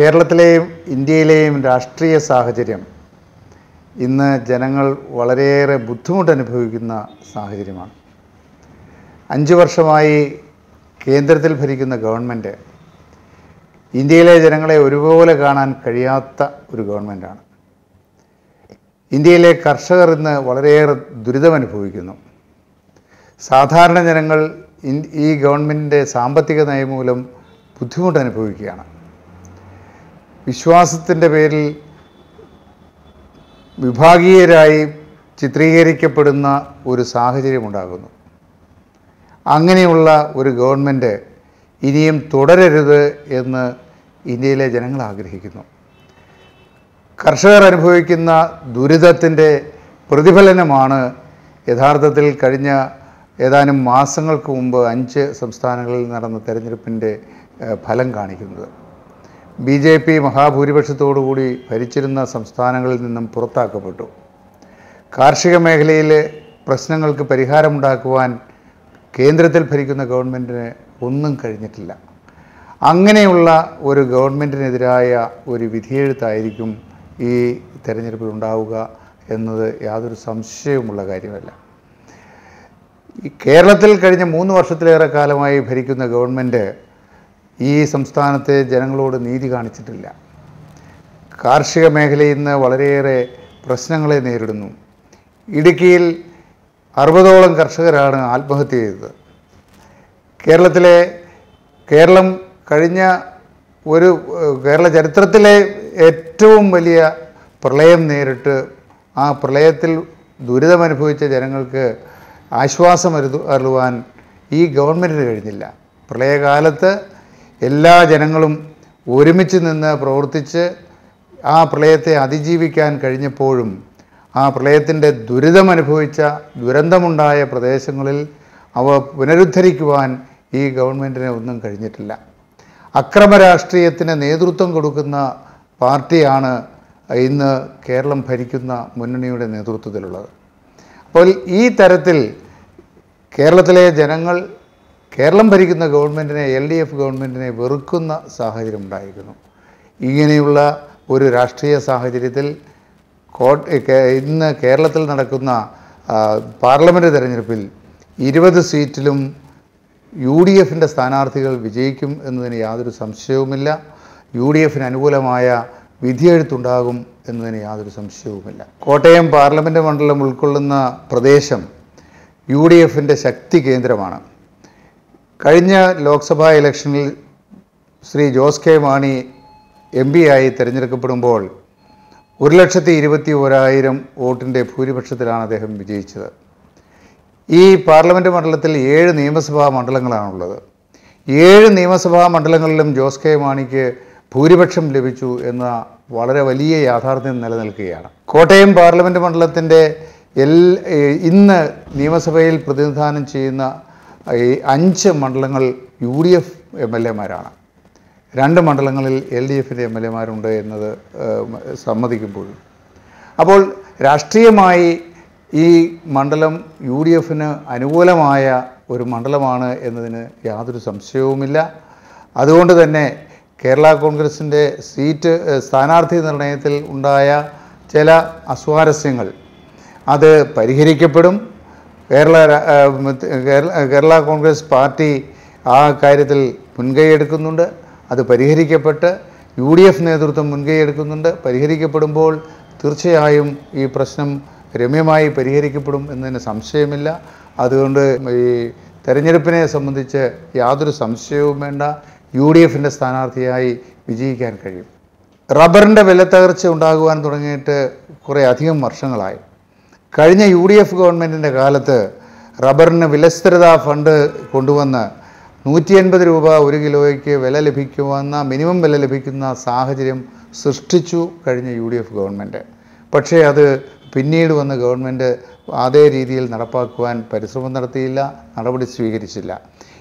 കേരളത്തിലെയും ഇന്ത്യയിലെയും രാഷ്ട്രീയ സാഹചര്യം ഇന്ന് ജനങ്ങൾ വളരെയേറെ ബുദ്ധിമുട്ട് അനുഭവിക്കുന്ന സാഹചര്യമാണ്. അഞ്ച് വർഷമായി കേന്ദ്രത്തിൽ ഭരിക്കുന്ന ഗവൺമെന്റ് ഇന്ത്യയിലെ ജനങ്ങളെ ഒരുപോലെ കാണാൻ കഴിയാത്ത ഒരു ഗവൺമെന്റാണ് ഇന്ത്യയിലെ കർഷകർ ഇന്ന് വളരെയേറെ ദുരിതമനുഭവിക്കുന്നു. സാധാരണ ജനങ്ങൾ ഈ ഗവൺമെന്റിന്റെ സാമ്പത്തിക നയം മൂലം ബുദ്ധിമുട്ട് അനുഭവിക്കുകയാണ് വിശ്വാസത്തിന്റെ പേരിൽ വിഭാഗീയരായി ചിത്രീകരിക്കപ്പെടുന്ന ഒരു സാഹചര്യമുണ്ടാകുന്നു അങ്ങനെയുള്ള ഒരു ഗവൺമെന്റ് ഇനിയും തുടരരുത് എന്ന് ഇന്ത്യയിലെ ജനങ്ങൾ ആഗ്രഹിക്കുന്നു. കർഷകർ അനുഭവിക്കുന്ന ദുരിതത്തിന്റെ പ്രതിഫലനമാണ് യഥാർത്ഥത്തിൽ കഴിഞ്ഞ ഏതാനും മാസങ്ങൾക്ക് മുമ്പ് അഞ്ച് സംസ്ഥാനങ്ങളിൽ നടന്ന തെരഞ്ഞെടുപ്പിന്റെ ഫലം കാണിക്കുന്നത്. ബി ജെ പി മഹാഭൂരിപക്ഷത്തോടുകൂടി ഭരിച്ചിരുന്ന സംസ്ഥാനങ്ങളിൽ നിന്നും പുറത്താക്കപ്പെട്ടു. കാർഷിക മേഖലയിലെ പ്രശ്നങ്ങൾക്ക് പരിഹാരമുണ്ടാക്കുവാൻ കേന്ദ്രത്തിൽ ഭരിക്കുന്ന ഗവൺമെന്റിന് ഒന്നും കഴിഞ്ഞിട്ടില്ല. അങ്ങനെയുള്ള ഒരു ഗവൺമെന്റിനെതിരായ ഒരു വിധിയെഴുത്തായിരിക്കും ഈ തെരഞ്ഞെടുപ്പിൽ ഉണ്ടാവുക എന്നത് യാതൊരു സംശയവുമുള്ള കാര്യമല്ല. ഈ കേരളത്തിൽ കഴിഞ്ഞ മൂന്ന് വർഷത്തിലേറെ കാലമായി ഭരിക്കുന്ന ഗവൺമെന്റ് ഈ സംസ്ഥാനത്തെ ജനങ്ങളോട് നീതി കാണിച്ചിട്ടില്ല. കാർഷിക മേഖലയിൽ നിന്ന് വളരെയേറെ പ്രശ്നങ്ങളെ നേരിടുന്നു. ഇടുക്കിയിൽ അറുപതോളം കർഷകരാണ് ആത്മഹത്യ ചെയ്തത്. കേരളത്തിലെ കേരളം കഴിഞ്ഞ ഒരു കേരള ചരിത്രത്തിലെ ഏറ്റവും വലിയ പ്രളയം നേരിട്ട് ആ പ്രളയത്തിൽ ദുരിതമനുഭവിച്ച ജനങ്ങൾക്ക് ആശ്വാസം അരുതു അറിവാൻ ഈ ഗവൺമെന്റിന് കഴിഞ്ഞില്ല. പ്രളയകാലത്ത് എല്ലാ ജനങ്ങളും ഒരുമിച്ച് നിന്ന് പ്രവർത്തിച്ച് ആ പ്രളയത്തെ അതിജീവിക്കാൻ കഴിഞ്ഞപ്പോഴും ആ പ്രളയത്തിന്റെ ദുരിതമനുഭവിച്ച ദുരന്തമുണ്ടായ പ്രദേശങ്ങളിൽ അവ പുനരുദ്ധരിക്കുവാൻ ഈ ഗവൺമെന്റിന് ഒന്നും കഴിഞ്ഞിട്ടില്ല. അക്രമ രാഷ്ട്രീയത്തിന് നേതൃത്വം കൊടുക്കുന്ന പാർട്ടിയാണ് ഇന്ന് കേരളം ഭരിക്കുന്ന മുന്നണിയുടെ നേതൃത്വത്തിലുള്ളത്. അപ്പോൾ ഈ തരത്തിൽ കേരളത്തിലെ ജനങ്ങൾ കേരളം ഭരിക്കുന്ന ഗവൺമെന്റിനെ എൽ ഡി എഫ് ഗവൺമെന്റിനെ വെറുക്കുന്ന സാഹചര്യം ഉണ്ടായിരിക്കുന്നു ഇങ്ങനെയുള്ള ഒരു രാഷ്ട്രീയ സാഹചര്യത്തിൽ ഇന്ന് കേരളത്തിൽ നടക്കുന്ന പാർലമെന്റ് തെരഞ്ഞെടുപ്പിൽ ഇരുപത് സീറ്റിലും യു ഡി എഫിന്റെ സ്ഥാനാർത്ഥികൾ വിജയിക്കും എന്നതിന് യാതൊരു സംശയവുമില്ല. യു ഡി എഫിന് അനുകൂലമായ വിധിയെഴുത്തുണ്ടാകും എന്നതിന് യാതൊരു സംശയവുമില്ല. കോട്ടയം പാർലമെന്റ് മണ്ഡലം ഉൾക്കൊള്ളുന്ന പ്രദേശം യു ഡി എഫിന്റെ ശക്തി കേന്ദ്രമാണ്. കഴിഞ്ഞ ലോക്സഭാ ഇലക്ഷനിൽ Shri Jose K Mani M P ആയി തിരഞ്ഞെടുക്കപ്പെടുമ്പോൾ ഒരു ലക്ഷത്തി ഇരുപത്തി ഒരായിരം വോട്ടിന്റെ ഭൂരിപക്ഷത്തിലാണ് അദ്ദേഹം വിജയിച്ചത്. ഈ പാർലമെന്റ് മണ്ഡലത്തിൽ ഏഴ് നിയമസഭാ മണ്ഡലങ്ങളാണുള്ളത്. ഏഴ് നിയമസഭാ മണ്ഡലങ്ങളിലും ജോസ് കെ മാണിക്ക് ഭൂരിപക്ഷം ലഭിച്ചു എന്ന വളരെ വലിയ യാഥാർത്ഥ്യം നിലനിൽക്കുകയാണ്. കോട്ടയം പാർലമെന്റ് മണ്ഡലത്തിന്റെ എൽ ഇന്ന് നിയമസഭയിൽ പ്രതിനിധാനം ചെയ്യുന്ന ഈ അഞ്ച് മണ്ഡലങ്ങൾ U D F M L എമാരാണ്. രണ്ട് മണ്ഡലങ്ങളിൽ എൽ ഡി എഫിന്റെ എം എൽ എമാരുണ്ട് എന്നത് സമ്മതിക്കുമ്പോഴും. അപ്പോൾ രാഷ്ട്രീയമായി ഈ മണ്ഡലം യു ഡി എഫിന് അനുകൂലമായ ഒരു മണ്ഡലമാണ് എന്നതിന് യാതൊരു സംശയവുമില്ല. അതുകൊണ്ട് തന്നെ കേരള കോൺഗ്രസിന്റെ സീറ്റ് സ്ഥാനാർത്ഥി നിർണയത്തിൽ ഉണ്ടായ ചില അസ്വാരസ്യങ്ങൾ അത് പരിഹരിക്കപ്പെടും. കേരള കേരള കോൺഗ്രസ് പാർട്ടി ആ കാര്യത്തിൽ മുൻകൈയെടുക്കുന്നുണ്ട് അത് പരിഹരിക്കപ്പെട്ട് യു ഡി എഫ് നേതൃത്വം മുൻകൈയെടുക്കുന്നുണ്ട് പരിഹരിക്കപ്പെടുമ്പോൾ തീർച്ചയായും ഈ പ്രശ്നം രമ്യമായി പരിഹരിക്കപ്പെടും എന്നതിന് സംശയമില്ല. അതുകൊണ്ട് ഈ തെരഞ്ഞെടുപ്പിനെ സംബന്ധിച്ച് യാതൊരു സംശയവും വേണ്ട. യു ഡി എഫിന്റെ സ്ഥാനാർത്ഥിയായി വിജയിക്കാൻ കഴിയും. റബ്ബറിന്റെ വിലത്തകർച്ച ഉണ്ടാകുവാൻ തുടങ്ങിയിട്ട് കുറേ അധികം വർഷങ്ങളായി. കഴിഞ്ഞ യു ഡി എഫ് ഗവൺമെന്റിന്റെ കാലത്ത് റബ്ബറിന് വിലസ്ഥിരത ഫണ്ട് കൊണ്ടുവന്ന് നൂറ്റി എൺപത് രൂപ ഒരു കിലോയ്ക്ക് വില ലഭിക്കുമെന്ന മിനിമം വില ലഭിക്കുന്ന സാഹചര്യം സൃഷ്ടിച്ചു കഴിഞ്ഞ യു ഡി എഫ് ഗവൺമെന്റ് പക്ഷേ അത് പിന്നീട് വന്ന് ഗവൺമെന്റ് അതേ രീതിയിൽ നടപ്പാക്കുവാൻ പരിശ്രമം നടത്തിയില്ല നടപടി സ്വീകരിച്ചില്ല.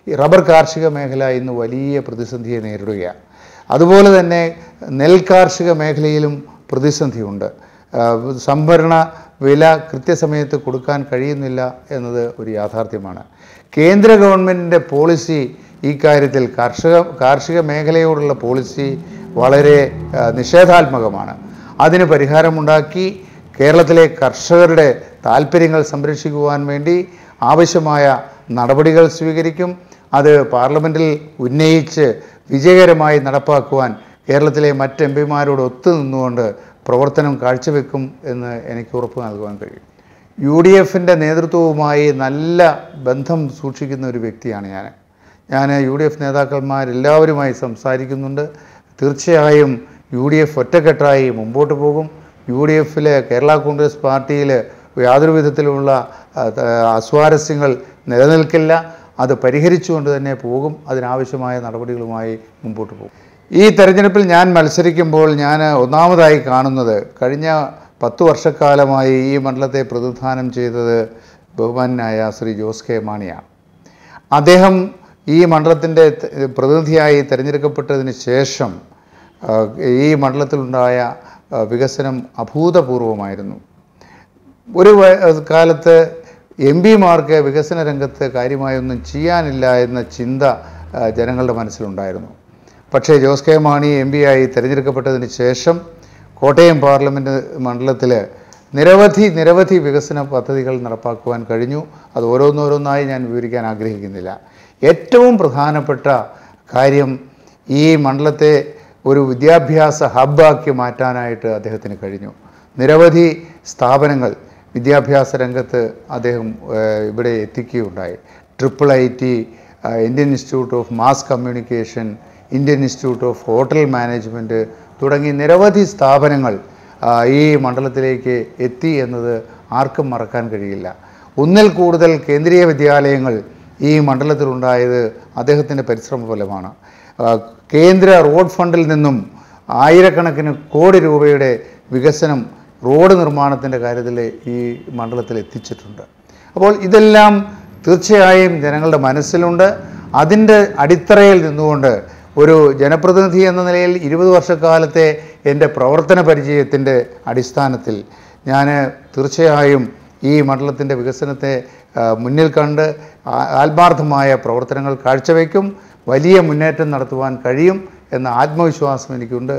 ഈ റബ്ബർ കാർഷിക മേഖല ഇന്ന് വലിയ പ്രതിസന്ധിയെ നേരിടുകയാണ് അതുപോലെ തന്നെ നെൽ കാർഷിക മേഖലയിലും പ്രതിസന്ധിയുണ്ട്. സംഭരണ വില കൃത്യസമയത്ത് കൊടുക്കാൻ കഴിയുന്നില്ല എന്നത് ഒരു യാഥാർത്ഥ്യമാണ്. കേന്ദ്ര ഗവൺമെന്റിന്റെ പോളിസി ഈ കാര്യത്തിൽ കർഷക കാർഷിക മേഖലയോടുള്ള പോളിസി വളരെ നിഷേധാത്മകമാണ്. അതിന് പരിഹാരമുണ്ടാക്കി കേരളത്തിലെ കർഷകരുടെ താല്പര്യങ്ങൾ സംരക്ഷിക്കുവാൻ വേണ്ടി ആവശ്യമായ നടപടികൾ സ്വീകരിക്കും. അത് പാർലമെന്റിൽ ഉന്നയിച്ച് വിജയകരമായി നടപ്പാക്കുവാൻ കേരളത്തിലെ മറ്റ് എം പിമാരോട് ഒത്തുനിന്നുകൊണ്ട് പ്രവർത്തനം കാഴ്ചവെക്കും എന്ന് എനിക്ക് ഉറപ്പ് നൽകുവാൻ കഴിയും. യു ഡി എഫിന്റെ നേതൃത്വവുമായി നല്ല ബന്ധം സൂക്ഷിക്കുന്ന ഒരു വ്യക്തിയാണ് ഞാൻ. ഞാൻ യു ഡി എഫ് നേതാക്കന്മാരെല്ലാവരുമായി സംസാരിക്കുന്നുണ്ട്. തീർച്ചയായും യു ഡി എഫ് ഒറ്റക്കെട്ടായി മുമ്പോട്ട് പോകും. യു ഡി എഫിലെ കേരള കോൺഗ്രസ് പാർട്ടിയിൽ യാതൊരു വിധത്തിലുമുള്ള അസ്വാരസ്യങ്ങൾ നിലനിൽക്കില്ല. അത് പരിഹരിച്ചുകൊണ്ട് തന്നെ പോകും. അതിനാവശ്യമായ നടപടികളുമായി മുമ്പോട്ട് പോകും. ഈ തെരഞ്ഞെടുപ്പിൽ ഞാൻ മത്സരിക്കുമ്പോൾ ഞാൻ ഒന്നാമതായി കാണുന്നത് കഴിഞ്ഞ പത്തു വർഷക്കാലമായി ഈ മണ്ഡലത്തെ പ്രതിനിധാനം ചെയ്തത് ബഹുമാനായ ശ്രീ ജോസ് കെ മാണിയാണ്. അദ്ദേഹം ഈ മണ്ഡലത്തിന്റെ പ്രതിനിധിയായി തിരഞ്ഞെടുക്കപ്പെട്ടതിന് ശേഷം ഈ മണ്ഡലത്തിലുണ്ടായ വികസനം അഭൂതപൂർവമായിരുന്നു. ഒരു കാലത്ത് എം പിമാർക്ക് വികസന രംഗത്ത് കാര്യമായൊന്നും ചെയ്യാനില്ല എന്ന ചിന്ത ജനങ്ങളുടെ മനസ്സിലുണ്ടായിരുന്നു. പക്ഷേ Jose K Mani M P ആയി തിരഞ്ഞെടുക്കപ്പെട്ടതിന് ശേഷം കോട്ടയം പാർലമെന്റ് മണ്ഡലത്തിൽ നിരവധി നിരവധി വികസന പദ്ധതികൾ നടപ്പാക്കുവാൻ കഴിഞ്ഞു. അത് ഓരോന്നോരോന്നായി ഞാൻ വിവരിക്കാൻ ആഗ്രഹിക്കുന്നില്ല. ഏറ്റവും പ്രധാനപ്പെട്ട കാര്യം ഈ മണ്ഡലത്തെ ഒരു വിദ്യാഭ്യാസ ഹബ്ബാക്കി മാറ്റാനായിട്ട് അദ്ദേഹത്തിന് കഴിഞ്ഞു. നിരവധി സ്ഥാപനങ്ങൾ വിദ്യാഭ്യാസ രംഗത്ത് അദ്ദേഹം ഇവിടെ എത്തിക്കുകയുണ്ടായി. Triple I T Indian institute of mass communication Indian institute of hotel management തുടങ്ങി നിരവധി സ്ഥാപനങ്ങൾ ഈ മണ്ഡലത്തിലേക്ക് എത്തി എന്നത് ആർക്കും മറക്കാൻ കഴിയില്ല. ഒന്നിൽ കൂടുതൽ കേന്ദ്രീയ വിദ്യാലയങ്ങൾ ഈ മണ്ഡലത്തിലുണ്ടായത് അദ്ദേഹത്തിന്റെ പരിശ്രമ ഫലമാണ്. കേന്ദ്ര റോഡ് ഫണ്ടിൽ നിന്നും ആയിരക്കണക്കിന് കോടി രൂപയുടെ വികസനം റോഡ് നിർമ്മാണത്തിന്റെ കാര്യത്തിൽ ഈ മണ്ഡലത്തിൽ എത്തിച്ചിട്ടുണ്ട്. അപ്പോൾ ഇതെല്ലാം തീർച്ചയായും ജനങ്ങളുടെ മനസ്സിലുണ്ട്. അതിന്റെ അടിത്തറയിൽ നിന്നുകൊണ്ട് ഒരു ജനപ്രതിനിധി എന്ന നിലയിൽ ഇരുപത് വർഷക്കാലത്തെ എന്റെ പ്രവർത്തന പരിചയത്തിന്റെ അടിസ്ഥാനത്തിൽ ഞാൻ തീർച്ചയായും ഈ മണ്ഡലത്തിന്റെ വികസനത്തെ മുന്നിൽ കണ്ട് ആത്മാർത്ഥമായ പ്രവർത്തനങ്ങൾ കാഴ്ചവെക്കും വലിയ മുന്നേറ്റം നടത്തുവാൻ കഴിയും എന്ന ആത്മവിശ്വാസം എനിക്കുണ്ട്.